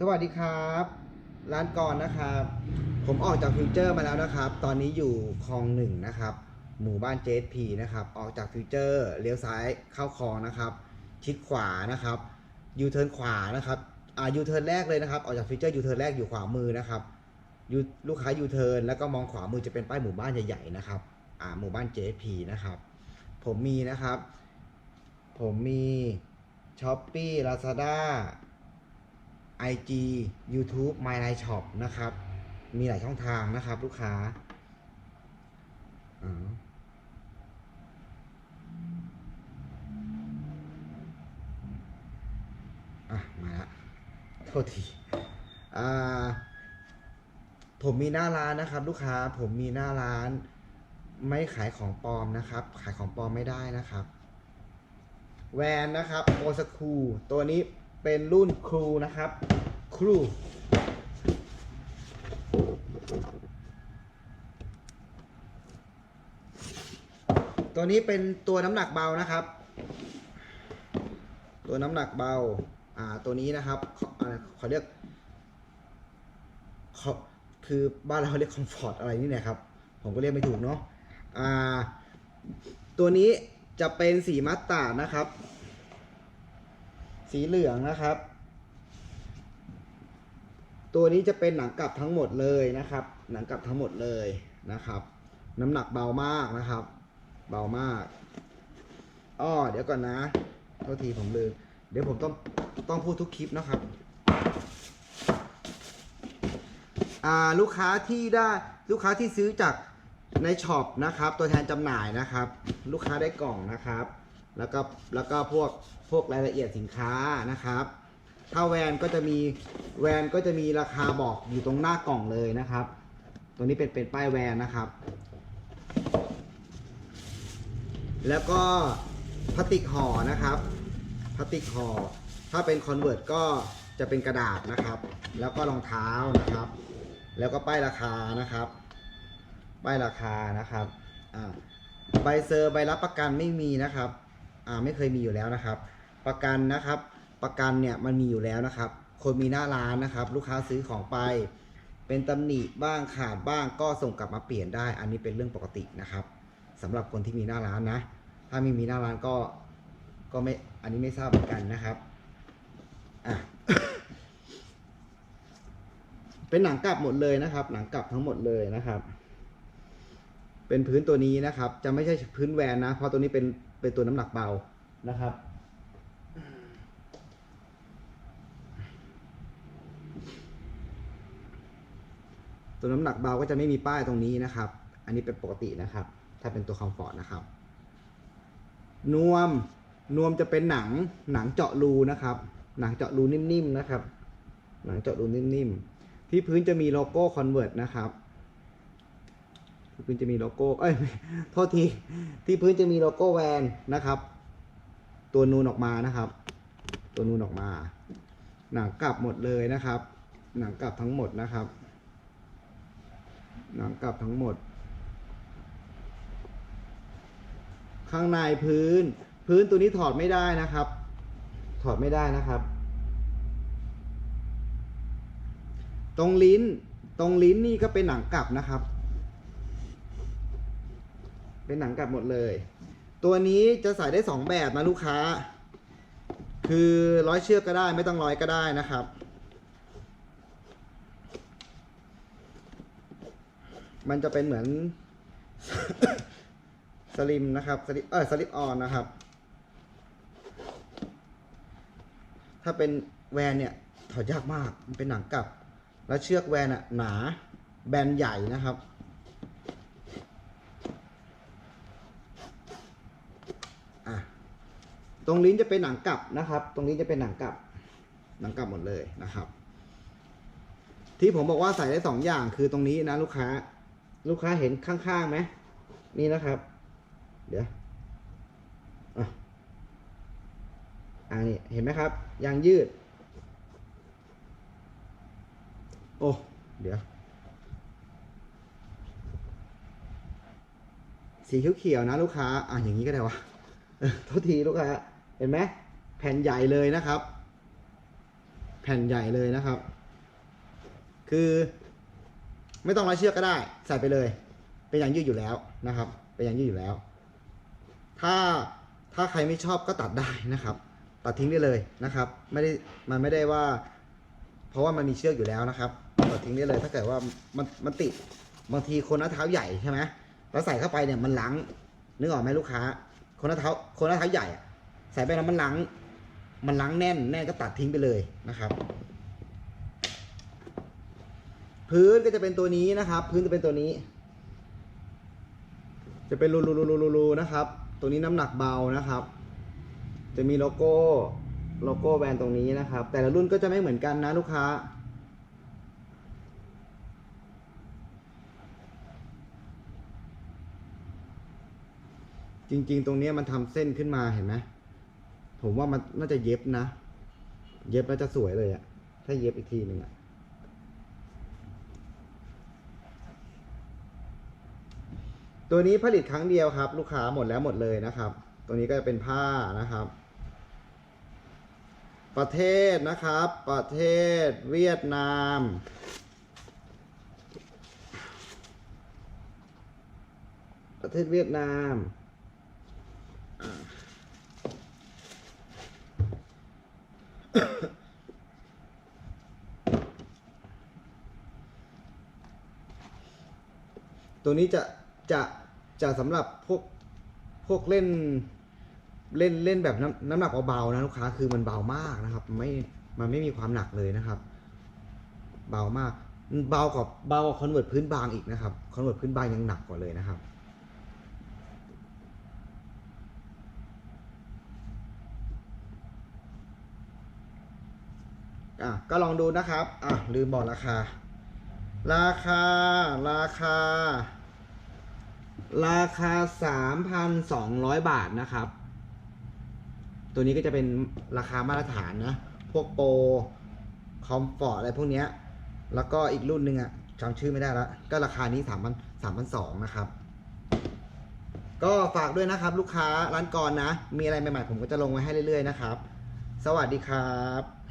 สวัสดีครับ ร้านกรนะครับ ผมออกจากฟิวเจอร์มาแล้วนะครับ ตอนนี้อยู่คลองหนึ่งนะครับ หมู่บ้านเจสพีนะครับ ออกจากฟิวเจอร์เลี้ยวซ้ายเข้าคลองนะครับ ชิดขวานะครับยูเทิร์นขวานะครับอ่ายูเทิร์นแรกเลยนะครับ ออกจากฟิวเจอร์ยูเทิร์นแรกอยู่ขวามือนะครับยูลูกค้ายูเทิร์นแล้วก็มองขวามือจะเป็นป้ายหมู่บ้านใหญ่ๆนะครับอ่าหมู่บ้านเจสพีนะครับ ผมมีนะครับ ผมมี s h อ p e e Lazada IG YouTube My Line Shop นะครับ มีหลายช่องทางนะครับ ลูกค้าอะมาละโทษทีอ่าผมมีหน้าร้านนะครับ ลูกค้าผมมีหน้าร้าน ไม่ขายของปลอมนะครับ ขายของปลอมไม่ได้นะครับ แวนนะครับโอสคูตัวนี้ เป็นรุ่นครูนะครับ ครูตัวนี้เป็นตัวน้ำหนักเบานะครับ ตัวน้ำหนักเบา อ่า ตัวนี้นะครับเขาอ่าเขาเรียกเขาคือบ้านเราเขาเรียกคอมฟอร์ตอะไรนี่นี่ยครับ ผมก็เรียกไม่ถูกเนาะ อ่า ตัวนี้จะเป็นสีมัสตานะครับ สีเหลืองนะครับ ตัวนี้จะเป็นหนังกลับทั้งหมดเลยนะครับ หนังกลับทั้งหมดเลยนะครับ น้ำหนักเบามากนะครับ เบามากอ้อเดี๋ยวก่อนนะโทษทีผมลืมเดี๋ยวผมต้องต้องพูดทุกคลิปนะครับอ่าลูกค้าที่ได้ลูกค้าที่ซื้อจากในช็อปนะครับ ตัวแทนจำหน่ายนะครับ ลูกค้าได้กล่องนะครับ แล้วก็แล้วก็พวกพวกรายละเอียดสินค้านะครับ ถ้าแวนก็จะมีแวนก็จะมีราคาบอกอยู่ตรงหน้ากล่องเลยนะครับ ตัวนี้เป็นเป็นป้ายแวนนะครับ แล้วก็พลาสติกห่อนะครับพลาสติกห่อถ้าเป็นคอนเวิร์ตก็จะเป็นกระดาษนะครับ แล้วก็รองเท้านะครับ แล้วก็ป้ายราคานะครับ ป้ายราคานะครับอ่าใบเซอร์ใบรับประกันไม่มีนะครับ ไม่เคยมีอยู่แล้วนะครับ ประกันนะครับ ประกันเนี่ยมันมีอยู่แล้วนะครับ คนมีหน้าร้านนะครับ ลูกค้าซื้อของไป เป็นตำหนิบ้างขาดบ้างก็ส่งกลับมาเปลี่ยนได้ อันนี้เป็นเรื่องปกตินะครับสำหรับคนที่มีหน้าร้านนะ ถ้าไม่มีหน้าร้านก็ก็ไม่อันนี้ไม่ทราบเหมือนกันนะครับอะเป็นหนังกลับหมดเลยนะครับ หนังกลับทั้งหมดเลยนะครับ เป็นพื้นตัวนี้นะครับ จะไม่ใช่พื้นแวนนะ เพราะตัวนี้เป็น เป็นตัวน้ำหนักเบานะครับตัวน้ำหนักเบาก็จะไม่มีป้ายตรงนี้นะครับ อันนี้เป็นปกตินะครับ ถ้าเป็นตัวคอมฟอร์ตนะครับ นวม นวมจะเป็นหนัง หนังเจาะรูนะครับ หนังเจาะรูนิ่มๆนะครับ หนังเจาะรูนิ่มๆ ที่พื้นจะมีโลโก้คอนเวิร์ตนะครับ พื้นจะมีโลโก้ เอ้ย โทษที ที่พื้นจะมีโลโก้แวนนะครับ ตัวนูนออกมานะครับ ตัวนูนออกมา หนังกลับหมดเลยนะครับ หนังกลับทั้งหมดนะครับ หนังกลับทั้งหมด ข้างในพื้น พื้นตัวนี้ถอดไม่ได้นะครับ ถอดไม่ได้นะครับ ตรงลิ้น ตรงลิ้นนี่ก็เป็นหนังกลับนะครับ เป็นหนังกลับหมดเลย ตัวนี้จะใส่ได้สองแบบนะลูกค้า คือร้อยเชือกก็ได้ไม่ต้องร้อยก็ได้นะครับ มันจะเป็นเหมือนสลิมนะครับสลิปเออสลิปออนนะครับ ถ้าเป็นแวนเนี่ยถอดยากมาก มันเป็นหนังกลับ แล้วเชือกแวนอะหนา แบนใหญ่นะครับ อะ ตรงลิ้นจะเป็นหนังกลับนะครับ ตรงนี้จะเป็นหนังกลับ หนังกลับหมดเลยนะครับ ที่ผมบอกว่าใส่ได้สองอย่างคือตรงนี้นะลูกค้า ลูกค้าเห็นข้างๆไหมนี่นะครับ เดี๋ยวอะอ่านี่เห็นไหมครับ ยางยืด โอ้ เดี๋ยว สีเขียวๆนะลูกค้า อะอย่างนี้ก็ได้วะเออโทษทีลูกค้า เห็นไหมแผ่นใหญ่เลยนะครับ แผ่นใหญ่เลยนะครับ คือไม่ต้องร้อยเชือกก็ได้ ใส่ไปเลย เป็นอย่างยืดอยู่แล้วนะครับ เป็นอย่างยืดอยู่แล้ว ถ้าถ้าใครไม่ชอบก็ตัดได้นะครับ ตัดทิ้งได้เลยนะครับ ไม่ได้มันไม่ได้ว่า เพราะว่ามันมีเชือกอยู่แล้วนะครับ ตัดทิ้งได้เลย ถ้าเกิดว่ามันมันติดบางทีคนหน้าเท้าใหญ่ใช่ไหมแล้วใส่เข้าไปเนี่ยมันล้างนึกออกไหมลูกค้า คนหน้าเท้าคนหน้าเท้าใหญ่อะ ส่ไปแล้วมันล้าง มันล้างแน่น แน่นก็ตัดทิ้งไปเลยนะครับ พื้นก็จะเป็นตัวนี้นะครับ พื้นจะเป็นตัวนี้ จะเป็นรูรูรูรูรูนะครับ ตัวนี้น้ำหนักเบานะครับ จะมีโลโก้โลโก้แบรนด์ตรงนี้นะครับ แต่ละรุ่นก็จะไม่เหมือนกันนะลูกค้าจริงๆ ตรงนี้มันทำเส้นขึ้นมาเห็นไหม ผมว่ามันน่าจะเย็บนะ เย็บแล้วจะสวยเลยอะถ้าเย็บอีกทีหนึ่งอะตัวนี้ผลิตครั้งเดียวครับ ลูกค้าหมดแล้วหมดเลยนะครับ ตัวนี้ก็จะเป็นผ้านะครับ ประเทศนะครับ ประเทศเวียดนาม ประเทศเวียดนาม ตัวนี้จะจะจะสำหรับพวกพวกเล่นเล่นเล่นแบบน้ำน้ำหนักเบาๆนะลูกค้าคือมันเบามากนะครับ ไม่มันไม่มีความหนักเลยนะครับ เบามากเบากว่าเบากว่าคอนเวิร์ตพื้นบางอีกนะครับคอนเวิร์ตพื้นบางยังหนักกว่าเลยนะครับ อะก็ลองดูนะครับ อะลืมบอกราคา ราคา ราคา ราคา 3,200 บาทนะครับ ตัวนี้ก็จะเป็นราคามาตรฐานนะ พวกโปรคอมฟอร์ตอะไรพวกเนี้ย แล้วก็อีกรุ่นหนึ่งอะจำชื่อไม่ได้แล้ว ก็ราคานี้3,000 3,200นะครับ ก็ฝากด้วยนะครับ ลูกค้าร้านก่อนนะ มีอะไรใหม่ๆ ผมก็จะลงไว้ให้เรื่อยๆนะครับ สวัสดีครับ